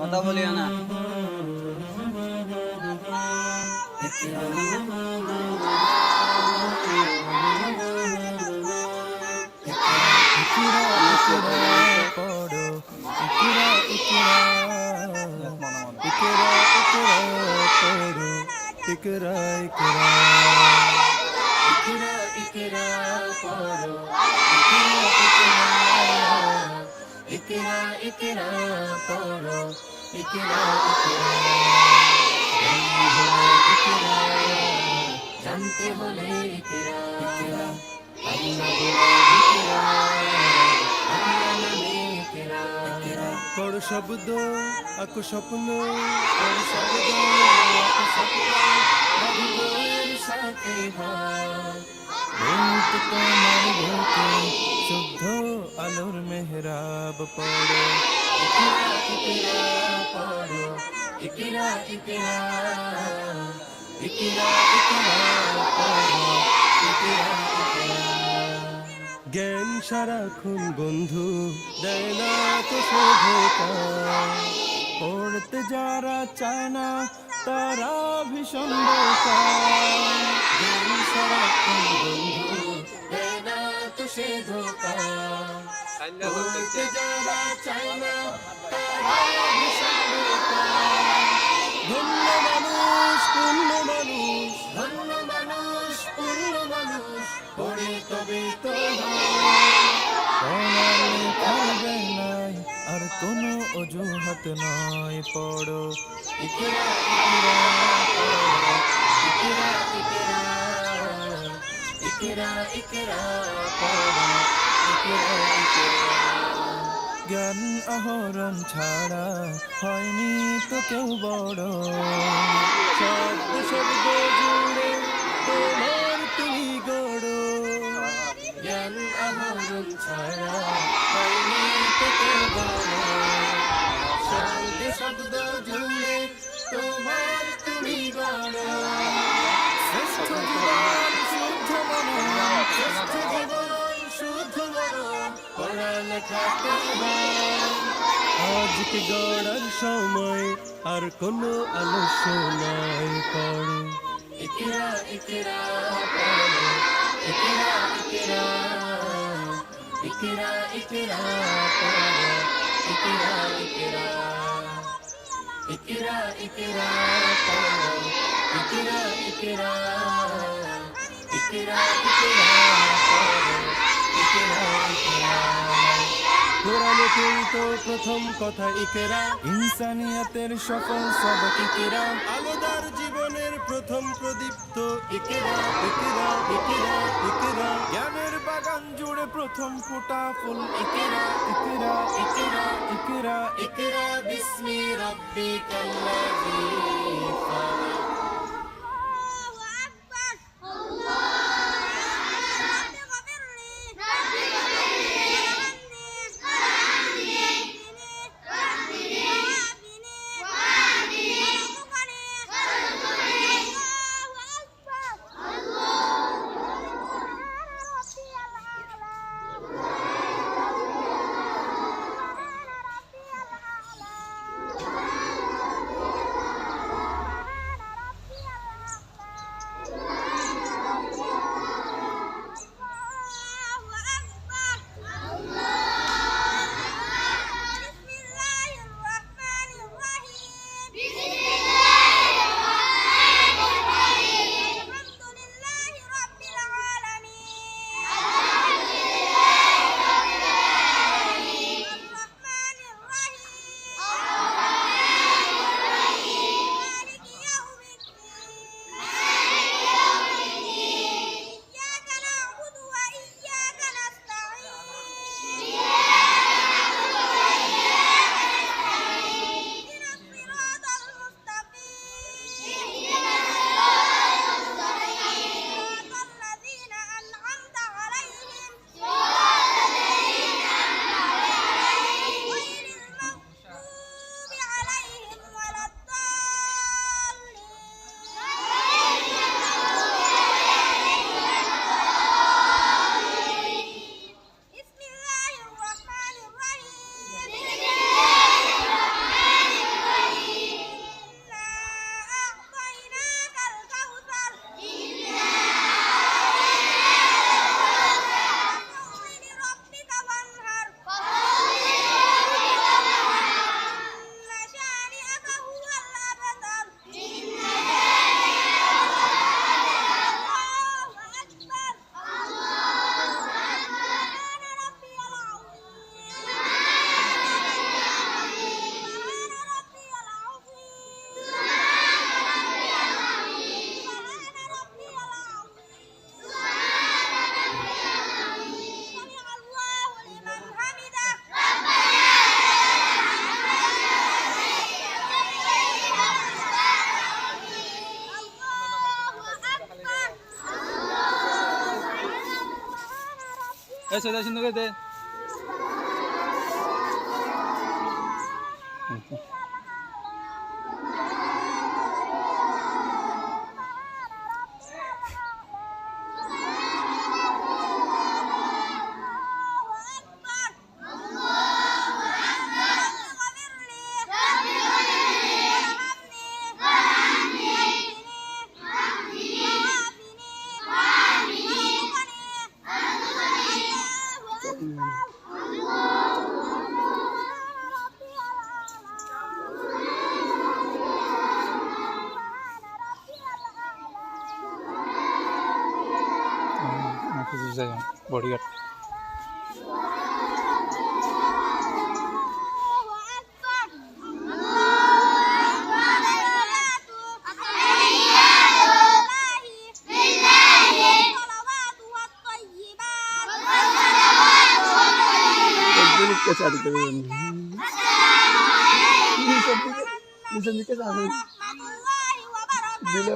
কথা বলিও না ইকরা ইকরা ইকরা ইকরা ইকরা ইকরা ইকরা পড়ো ইকরা ইকরা পড়ো জানতে হলে ইকরা ইকরা পড়ো শব্দ আকু স্বপ্ন তোর শব্দ শব্দ মধুর সাথে হয় তোমার ভূতে শুদ্ধ আলোর মেহরাব পড়ো। পড়ো। ইকরা ইকরা ইকরা ইকরা পড়ো। ইকরা জ্ঞান সারাক্ষণ বন্ধু, দেয় না তো শোভতা পড়তে যারা চায় না তারা ভীষণ সে ধোকা। যারা চায় না তারা ইকরা ইকরা জ্ঞান আহরণ ছাড়া হয়নি তো কেউ বড়। শব্দ শব্দ জুড়ে তোমার তুমি গড়। জ্ঞান আহরণ ছাড়া আজকে গড়ার সময় আর কোনো আলস্য নাই পড়ো ইকরা ইকরা পড়ো ইকরা ইকরা ইকরা ইকরা পড়ো ইকরা ইকরা ইকরা ইকরা পড়ো ইকরা ইকরা ইকরা ইকরা পড়ো ইকরা ইকরা প্রথম কথা ইকেরা। ইনসানিয়াতের সকল সবক ইকেরা। আলোদার জীবনের প্রথম প্রদীপ্ত ইকেরা ইকেরা ইকেরা ইকেরা। জ্ঞানের বাগান জুড়ে প্রথম ফুটা ফুল ইকেরা ইকেরা ইকেরা ইকেরা ইকেরা। বিসমি রাব্বিকাল্লাযী এ সোজা সুন্দর দে কিছু যায় বডিগার্ড চারি করবেন নিচের দিকে নিচের দিকে যাবেন দিল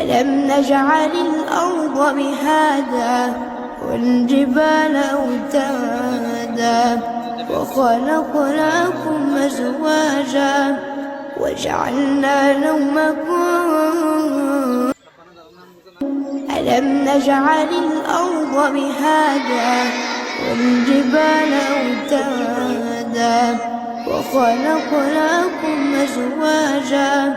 ألم نجعل الأرض مهادا والجبال أوتادا وخلقناكم أزواجا وجعلنا نومكم ألم نجعل الأرض مهادا والجبال أوتادا وخلقناكم أزواجا